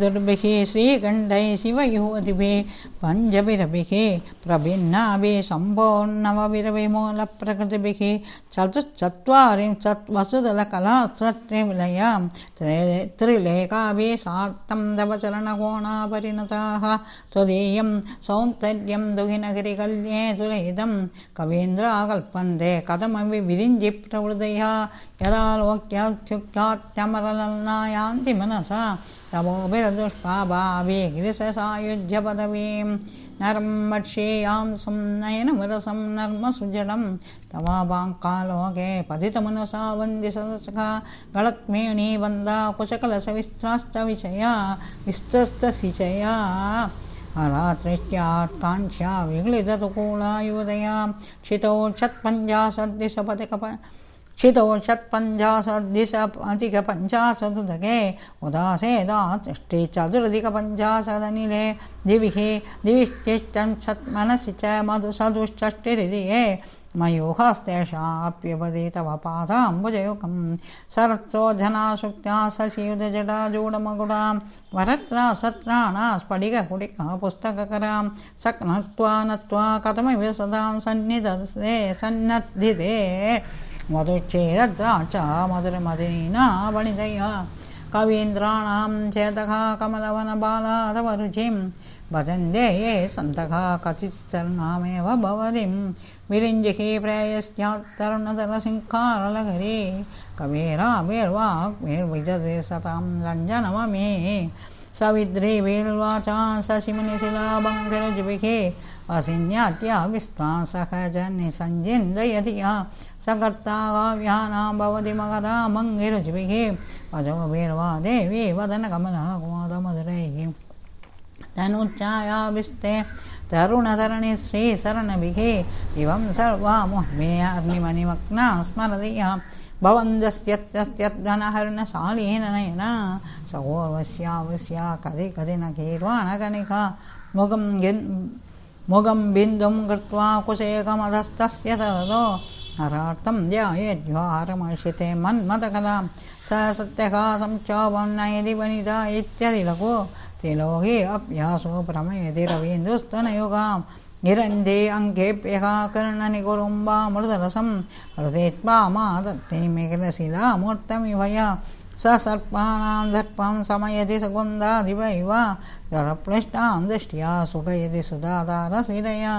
दुर्भिः श्रीकण्ठैः शिवयोधिभिः पञ्चभिरभिः प्रभिन्नाभिः सम्पूर्णवभिरविमूलप्रकृतिभिः चतुश्चत्वारिंशत् वसुदलकलास्रत्रिविलयां त्रिलेखाभिः सार्धं तव चरणकोणापरिणताः त्वदीयं सौन्दर्यं दुहिनगिरिकल्ये सुरहितं कवीन्द्राकल्पन्ते कथमपि विरिञ्जि प्रवृदया यदा लोक्यात्युक्त्यात्यमरललनायान्ति मनसा यनमुरसंकालोके पतितमनसा वन्दिसखा गणत्मी वन्दा कुशकलशविश्रास्तविषया विस्तशिचया हरातृष्ट्यात्काङ्क्षा विगलिदतुकूलायुदया क्षितौ षत्पञ्चासद् क्षितोषत्पञ्चाशद्दिश अधिकपञ्चाशदुदके उदासेदातिष्ठे चतुरधिकपञ्चाशदनिले दिविः दिविश्चिष्टञ्छत् मनसि च मधुसदुष्षष्टिरिये मयूहस्तेषाप्युपदे तव पादाम्बुजयुगं सरत्सोधनासुक्त्या शशियुधजटाजूडमकुडां वरत्रा सत्राणा स्फटिककुटिका पुस्तककरां सक्नत्वा नत्वा सदां सन्निधस्ते सन्नद्धिते। मधुच्चेरद्राच मधुरमदिनीना वणिदया कवीन्द्राणां चेतः कमलवनबालादवरुचिं। भजन्ते ये सन्तः कचिच्चरणामेव भवतिं। विरिञ्जिः प्रेयस्यात्तरुणतरसिंहारलहरी। कवीराविर्वाग्विर्विजते सतां लञ्जनममे सविद्री वीर्वाचा शशिमुनिशिलाबङ्करजुभिः असिन्यात्या विस्तासहजनिसञ्जिन्दयधिया सकर्ता काव्यानां भवति मगधा मङ्गिरुजुभिः अजो वीर्वा देवी वदनकमलकुमादमधुरैः तनुच्छायाविस्ते तरुणतरणि श्रीशरणभिः इवं सर्वा मुह्मे अग्निमणिमग्ना स्मरदीया भवन्दस्यत्यस्त्यद्वनहर्णशालीननयना सगोर्वस्यावस्या कदि कदि न कीर्वाणकनिका मुगं मुगं बिन्दुं कृत्वा कुशेकमधस्तस्य तदो हरार्थं ध्यायेद्वारमर्षिते मन्मथकलां स सत्यकासं चौवं नयदि वनिता इत्यदिलको त्रिलोके अभ्यासो प्रमयति रवीन्द्रस्तनयुगां निरन्धे अङ्केभ्यः कर्णनिकुरुम्बामृतरसं हृदेत्वा मादत्ते मेघलशिलामूर्तमिवया स सर्पाणां दर्पं समयति सकुन्दाधिपैव जलपृष्ठां दृष्ट्या सुखयति सुधाधारशिरया